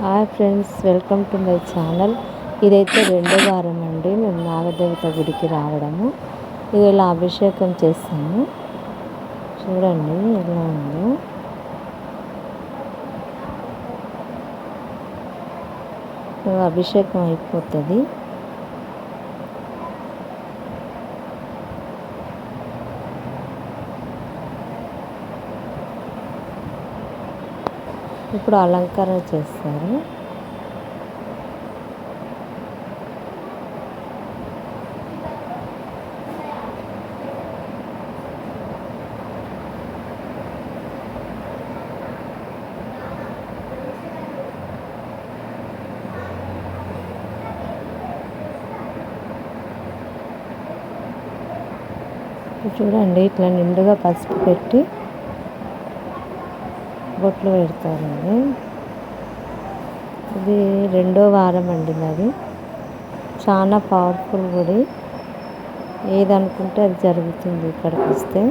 Hi friends welcome to my channel ఇదైతే రెండో వారం అండి. మేము నాగదేవత గుడికి రావడము. ఇది ఇలా అభిషేకం చేస్తాము చూడండి ఎలా ఉందో. అభిషేకం అయిపోతుంది. ఇప్పుడు అలంకరణ చేస్తారు. చూడండి ఇట్లా నిండుగా పసుపు పెట్టి బొట్లు పెడతారండి ఇది రెండో వారం అండి అది చాలా పవర్ఫుల్ గుడి. ఏదనుకుంటే అది జరుగుతుంది ఇక్కడికి వస్తే